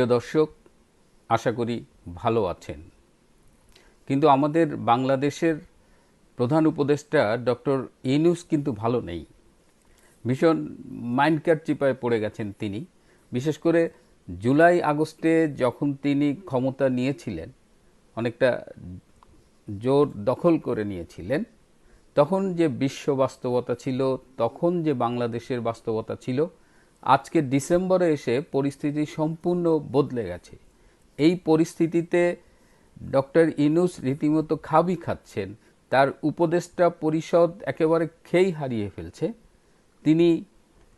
প্রিয় দর্শক, আশা করি ভালো আছেন। কিন্তু আমাদের বাংলাদেশের প্রধান উপদেষ্টা ডক্টর ইনুস কিন্তু ভালো নেই। ভীষণ মাইন্ড চিপায় পড়ে গেছেন তিনি। বিশেষ করে জুলাই আগস্টে যখন তিনি ক্ষমতা নিয়েছিলেন, অনেকটা জোর দখল করে নিয়েছিলেন, তখন যে বিশ্ব বাস্তবতা ছিল, তখন যে বাংলাদেশের বাস্তবতা ছিল আজকে ডিসেম্বরে এসে পরিস্থিতি সম্পূর্ণ বদলে গেছে। এই পরিস্থিতিতে ডক্টর ইনুস রীতিমতো খাবি খাচ্ছেন। তার উপদেষ্টা পরিষদ একেবারে খেই হারিয়ে ফেলছে। তিনি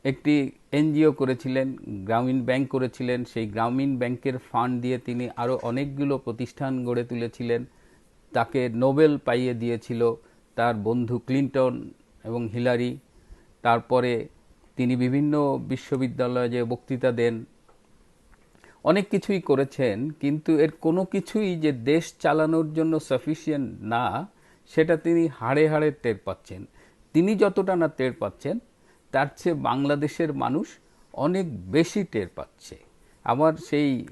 একটি এনজিও করেছিলেন, গ্রামীণ ব্যাংক করেছিলেন। সেই গ্রামীণ ব্যাংকের ফান্ড দিয়ে তিনি আরও অনেকগুলো প্রতিষ্ঠান গড়ে তুলেছিলেন। তাকে নোবেল পাইয়ে দিয়েছিল তার বন্ধু ক্লিন্টন এবং হিলারি। তারপরে তিনি বিভিন্ন বিশ্ববিদ্যালয়ে যে বক্তৃতা দেন, অনেক কিছুই করেছেন, কিন্তু এর কোনো কিছুই যে দেশ চালানোর জন্য সাফিসিয়েন্ট না, সেটা তিনি হাড়ে হাড়ে টের পাচ্ছেন। তিনি যতটা না টের পাচ্ছেন, তার চেয়ে বাংলাদেশের মানুষ অনেক বেশি টের পাচ্ছে। আমার সেই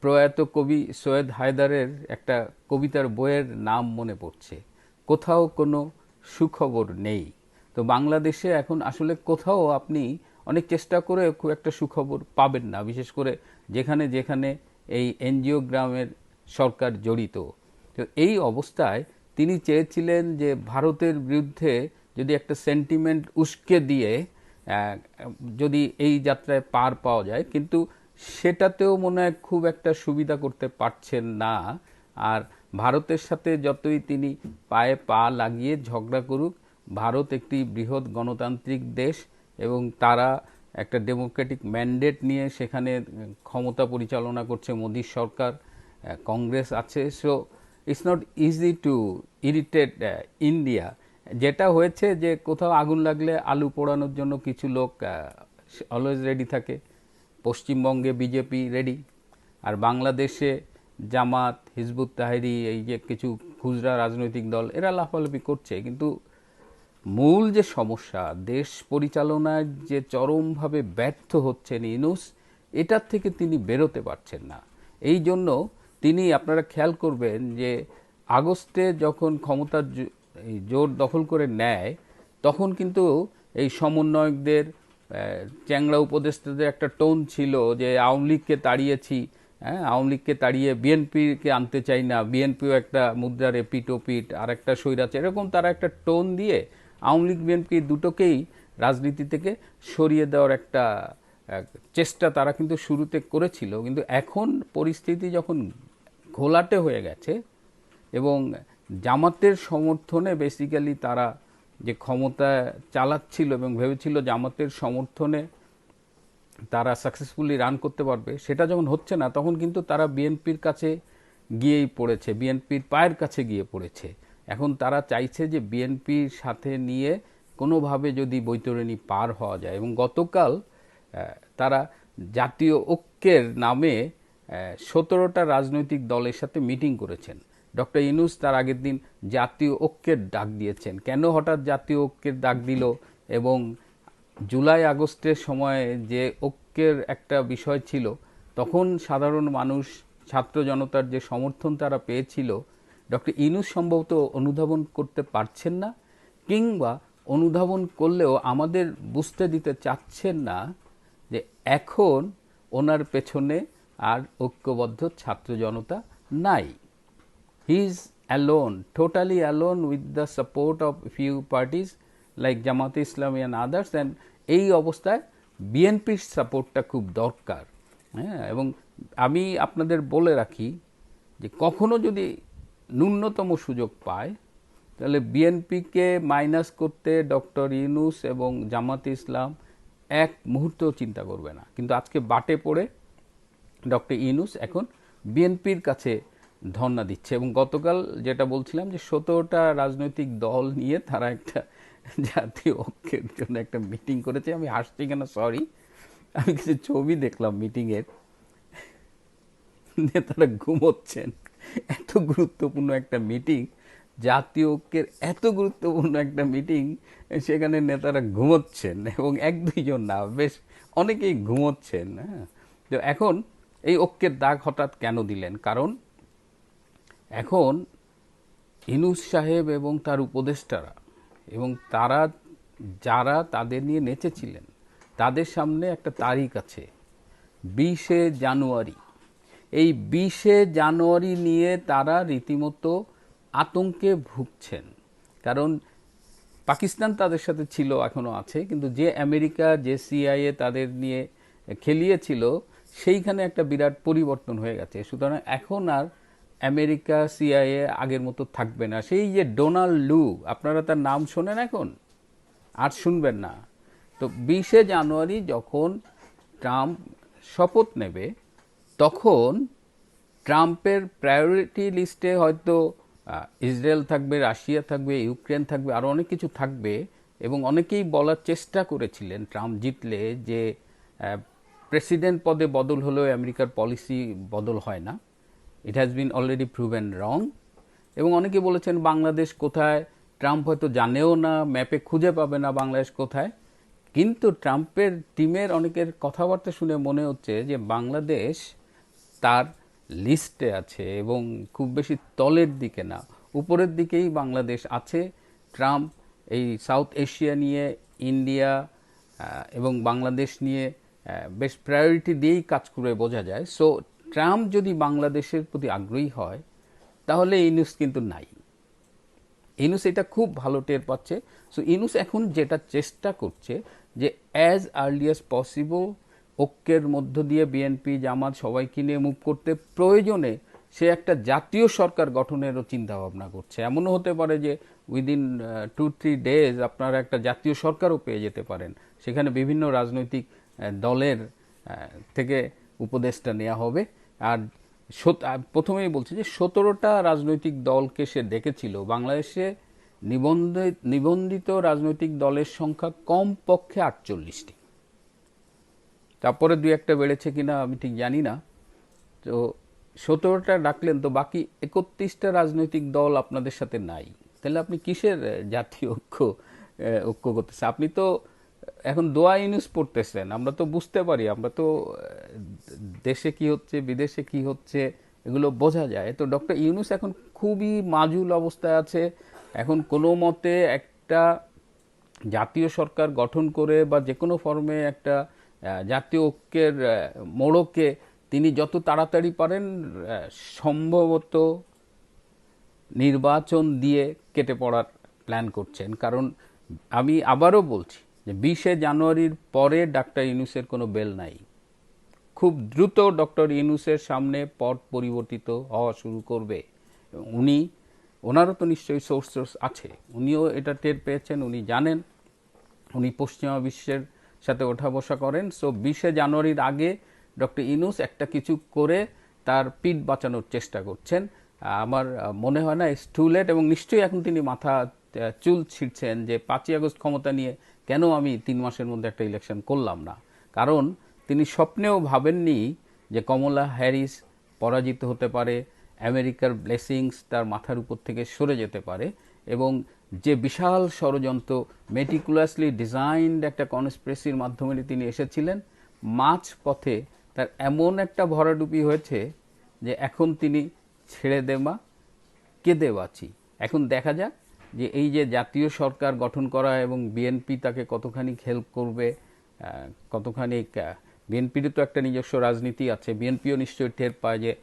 প্রয়াত কবি সৈয়দ হায়দারের একটা কবিতার বইয়ের নাম মনে পড়ছে। কোথাও কোনো সুখবর নেই। তো বাংলাদেশে এখন আসলে কোথাও আপনি অনেক চেষ্টা করে খুব একটা সুখবর পাবেন না, বিশেষ করে যেখানে যেখানে এই এনজিও গ্রামের সরকার জড়িত। তো এই অবস্থায় তিনি চেয়েছিলেন যে ভারতের বিরুদ্ধে যদি একটা সেন্টিমেন্ট উস্কে দিয়ে যদি এই যাত্রায় পার পাওয়া যায়, কিন্তু সেটাতেও মনে হয় খুব একটা সুবিধা করতে পারছেন না। আর ভারতের সাথে যতই তিনি পায়ে পা লাগিয়ে ঝগড়া করুক ভারত একটি বৃহৎ গণতান্ত্রিক দেশ এবং তারা একটা ডেমোক্রেটিক ম্যান্ডেট নিয়ে সেখানে ক্ষমতা পরিচালনা করছে মোদী সরকার কংগ্রেস আছে। So it's not easy to irritate India যেটা হয়েছে যে কোথাও আগুন লাগলে আলু পোড়ানোর জন্য কিছু লোক অলওয়েজ রেডি থাকে। পশ্চিমবঙ্গে বিজেপি রেডি আর বাংলাদেশে জামাত, হিজবুত তাহেরি, এই যে কিছু খুচরা রাজনৈতিক দল, এরা লাফালাফি করছে। কিন্তু মূল যে সমস্যা, দেশ পরিচালনায় যে চরমভাবে ব্যর্থ হচ্ছেন ইনুস এটার থেকে তিনি বেরোতে পারছেন না। এই জন্য তিনি, আপনারা খেয়াল করবেন যে আগস্টে যখন ক্ষমতার জোর দখল করে নেয়, তখন কিন্তু এই সমন্বয়কদের চ্যাংড়া উপদেষ্টাদের একটা টোন ছিল যে আওয়ামী লীগকে তাড়িয়েছি হ্যাঁ আওয়ামী লীগকে তাড়িয়ে বিএনপিকে আনতে চাই না, বিএনপিও একটা মুদ্রার এপিট ওপিট আর একটা স্বৈরাচ এরকম তারা একটা টোন দিয়ে আওয়ামী লীগ বিএনপি দুটোকেই রাজনীতি থেকে সরিয়ে দেওয়ার একটা চেষ্টা তারা কিন্তু শুরুতে করেছিল। কিন্তু এখন পরিস্থিতি যখন ঘোলাটে হয়ে গেছে এবং জামাতের সমর্থনে বেসিক্যালি তারা যে ক্ষমতা চালাচ্ছিল এবং ভেবেছিল জামাতের সমর্থনে তারা সাকসেসফুলি রান করতে পারবে, সেটা যখন হচ্ছে না, তখন কিন্তু তারা বিএনপির কাছে গিয়েই পড়েছে, বিএনপির পায়ের কাছে গিয়ে পড়েছে। এখন তারা চাইছে যে বিএনপির সাথে নিয়ে কোনোভাবে যদি বৈতরণী পার হওয়া যায় এবং গতকাল তারা জাতীয় ঐক্যের নামে সতেরোটা রাজনৈতিক দলের সাথে মিটিং করেছেন। ডক্টর ইনুস তার আগের দিন জাতীয় ঐক্যের ডাক দিয়েছেন। কেন হঠাৎ জাতীয় ঐক্যের ডাক দিল এবং জুলাই আগস্টের সময় যে ঐক্যের একটা বিষয় ছিল, তখন সাধারণ মানুষ, ছাত্র জনতার যে সমর্থন তারা পেয়েছিল ডক্টর ইনুস সম্ভবত অনুধাবন করতে পারছেন না, কিংবা অনুধাবন করলেও আমাদের বুঝতে দিতে চাচ্ছেন না যে এখন ওনার পেছনে আর ঐক্যবদ্ধ ছাত্র জনতা নাই। He is alone totally alone with the support of few parties like Jamaat-e Islami and others and এই অবস্থায় বিএনপির সাপোর্টটা খুব দরকার। হ্যাঁ এবং আমি আপনাদের বলে রাখি যে কখনো যদি ন্যূনতম সুযোগ পায়, তাহলে বিএনপিকে মাইনাস করতে ডক্টর ইউনুস এবং জামাতে ইসলাম এক মুহূর্তও চিন্তা করবে না। কিন্তু আজকে বাটে পড়ে ডক্টর ইউনুস এখন বিএনপির কাছে ধর্ণা দিচ্ছে এবং গতকাল যেটা বলছিলাম যে সতেরোটা রাজনৈতিক দল নিয়ে তারা একটা জাতীয় ঐক্যের জন্য একটা মিটিং করেছে। আমি হাসছি কেন? সরি আমি কিছু ছবি দেখলাম মিটিংয়ের। নেতারা ঘুমোচ্ছেন। এত গুরুত্বপূর্ণ একটা মিটিং জাতীয় ঐক্যের এত গুরুত্বপূর্ণ একটা মিটিং সেখানে নেতারা ঘুমোচ্ছেন এবং এক দুইজন না, বেশ অনেকেই ঘুমোচ্ছেন হ্যাঁ। তো এখন এই ঐক্যের দাগ হঠাৎ কেন দিলেন? কারণ এখন ইনুস সাহেব এবং তার উপদেষ্টারা এবং তারা যারা তাদের নিয়ে নেচেছিলেন, তাদের সামনে একটা তারিখ আছে, বিশে জানুয়ারি। এই বিশে জানুয়ারি নিয়ে তারা রীতিমতো আতঙ্কে ভুগছেন। কারণ পাকিস্তান তাদের সাথে ছিল এখনও আছে, কিন্তু যে আমেরিকা, যে সিআইএ তাদের নিয়ে খেলিয়েছিল, সেইখানে একটা বিরাট পরিবর্তন হয়ে গেছে। সুতরাং এখন আর আমেরিকা, সিআইএ আগের মতো থাকবে না। সেই যে ডোনাল্ড লু, আপনারা তার নাম শোনেন এখন? আর শুনবেন না। তো বিশে জানুয়ারি যখন ট্রাম্প শপথ নেবে তখন ট্রাম্পের প্রায়োরিটি লিস্টে হয়তো ইসরায়েল থাকবে, রাশিয়া থাকবে, ইউক্রেন থাকবে আরও অনেক কিছু থাকবে। এবং অনেকেই বলার চেষ্টা করেছিলেন ট্রাম্প জিতলে যে প্রেসিডেন্ট পদে বদল হলেও আমেরিকার পলিসি বদল হয় না। It has been already proven wrong এবং অনেকে বলেছেন বাংলাদেশ কোথায়, ট্রাম্প হয়তো জানেও না, ম্যাপে খুঁজে পাবে না বাংলাদেশ কোথায়। কিন্তু ট্রাম্পের টিমের অনেকের কথাবার্তা শুনে মনে হচ্ছে যে বাংলাদেশ তার লিস্টে আছে এবং খুব বেশি তলের দিকে না, উপরের দিকেই বাংলাদেশ আছে। ট্রাম্প এই সাউথ এশিয়া নিয়ে, ইন্ডিয়া এবং বাংলাদেশ নিয়ে বেশ প্রায়োরিটি দিয়েই কাজ করে বোঝা যায়। সো ট্রাম্প যদি বাংলাদেশের প্রতি আগ্রহী হয়, তাহলে ইনুস কিন্তু নাই। ইনুস এটা খুব ভালো টের পাচ্ছে। সো ইনুস এখন যেটা চেষ্টা করছে, যে অ্যাজ আর্লি অ্যাজ পসিবল ঐক্যের মধ্য দিয়ে বিএনপি জামাত সবাইকে নিয়ে মুভ করতে প্রয়োজনে সে একটা জাতীয় সরকার গঠনেরও চিন্তা ভাবনা করছে। এমনও হতে পারে যে উইদিন টু থ্রি ডেজ আপনারা একটা জাতীয় সরকারও পেয়ে যেতে পারেন। সেখানে বিভিন্ন রাজনৈতিক দলের থেকে উপদেশটা নেওয়া হবে। আর প্রথমেই বলছি যে সতেরোটা রাজনৈতিক দলকে সে ডেকেছিল বাংলাদেশে নিবন্ধিত নিবন্ধিত রাজনৈতিক দলের সংখ্যা কম পক্ষে আটচল্লিশটি। তারপরে দুই একটা বেড়েছে কিনা আমি ঠিক জানি না। তো সতেরোটা ডাকলেন তো বাকি একত্রিশটা রাজনৈতিক দল আপনাদের সাথে নাই। তাহলে আপনি কিসের জাতীয় ঐক্য ঐক্য করতেছে আপনি তো এখন দোয়া ইউনিস পড়তেছেন, আমরা তো বুঝতে পারি, আমরা তো দেশে কি হচ্ছে, বিদেশে কি হচ্ছে, এগুলো বোঝা যায়। তো ডক্টর ইউনুস এখন খুবই মাজুল অবস্থায় আছে। এখন কোনো মতে একটা জাতীয় সরকার গঠন করে বা যে কোনো ফর্মে একটা জাতীয় ঐক্যের মোড়কে তিনি যত তাড়াতাড়ি পারেন সম্ভবত নির্বাচন দিয়ে কেটে পড়ার প্ল্যান করছেন। কারণ আমি আবারও বলছি যে বিশে জানুয়ারির পরে ডাক্তার ইউনুসের কোনো বেল নাই। খুব দ্রুত ডক্টর ইউনুসের সামনে পট পরিবর্তিত হওয়া শুরু করবে। উনি, ওনারও তো নিশ্চয়ই সোর্স সোর্স আছে। উনিও এটা টের পেয়েছেন, উনি জানেন। উনি পশ্চিমা বিশ্বের সাথে ওঠা বসা করেন। সো বিশে জানুয়ারির আগে ডক্টর ইনুস একটা কিছু করে তার পিঠ বাঁচানোর চেষ্টা করছেন। আমার মনে হয় না স্টুলেট এবং নিশ্চয়ই এখন তিনি মাথা চুল ছিঁড়ছেন যে পাঁচই আগস্ট ক্ষমতা নিয়ে কেন আমি তিন মাসের মধ্যে একটা ইলেকশন করলাম না? কারণ তিনি স্বপ্নেও ভাবেননি যে কমলা হ্যারিস পরাজিত হতে পারে, আমেরিকার ব্লেসিংস তার মাথার উপর থেকে সরে যেতে পারে এবং যে বিশাল ষড়যন্ত্র মেটিকুলাসলি ডিজাইনড একটা কনস্পিরেসির মাধ্যমে তিনি এসেছিলেন মাঝ পথে তার এমন একটা ভরাডুবি হয়েছে যে এখন তিনি ছেড়ে দেমা কেঁদে বাঁচি। এখন দেখা যাক যে এই যে জাতীয় সরকার গঠন করা এবং বিএনপি তাকে কতখানি হেল্প করবে কতখানি বিএনপিরও তো একটা নিজস্ব রাজনীতি আছে বিএনপিও নিশ্চয়ই টের পায় যে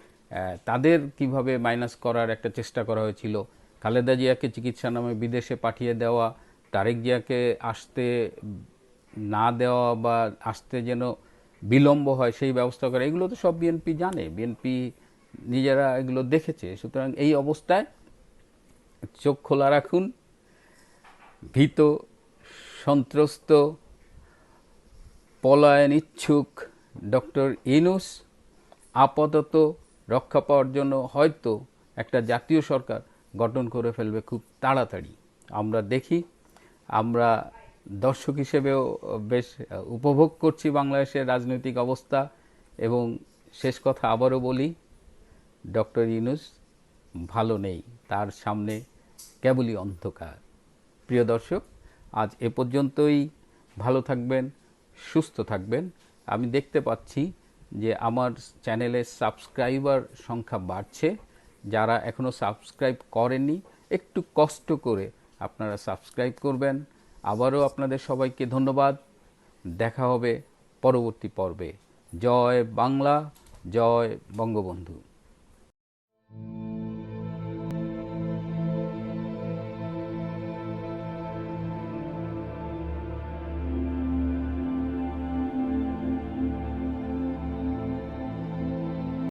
তাদের কীভাবে মাইনাস করার একটা চেষ্টা করা হয়েছিল। খালেদা জিয়াকে চিকিৎসা নামে বিদেশে পাঠিয়ে দেওয়া, তারেক জিয়াকে আসতে না দেওয়া বা আসতে যেন বিলম্ব হয় সেই ব্যবস্থা করা, এগুলো তো সব বিএনপি জানে। বিএনপি নিজেরা এগুলো দেখেছে। সুতরাং এই অবস্থায় চোখ খোলা রাখুন। ভীত, সন্ত্রস্ত, পলায়ন ইচ্ছুক ডক্টর ইনুস আপাতত রক্ষা পাওয়ার জন্য হয়তো একটা জাতীয় সরকার গঠন করে ফেলবে খুব তাড়াতাড়ি। আমরা দেখি, আমরা দর্শক হিসেবেও বেশ উপভোগ করছি বাংলাদেশের রাজনৈতিক অবস্থা এবং শেষ কথা আবারও বলি, ডক্টর ইউনুস ভালো নেই, তার সামনে কেবলই অন্ধকার। প্রিয় দর্শক, আজ এ পর্যন্তই, ভালো থাকবেন, সুস্থ থাকবেন। আমি দেখতে পাচ্ছি যে আমার চ্যানেলের সাবস্ক্রাইবার সংখ্যা বাড়ছে। যারা এখনও সাবস্ক্রাইব করেননি, একটু কষ্ট করে আপনারা সাবস্ক্রাইব করবেন। আবারও আপনাদের সবাইকে ধন্যবাদ। দেখা হবে পরবর্তী পর্বে। জয় বাংলা, জয় বঙ্গবন্ধু।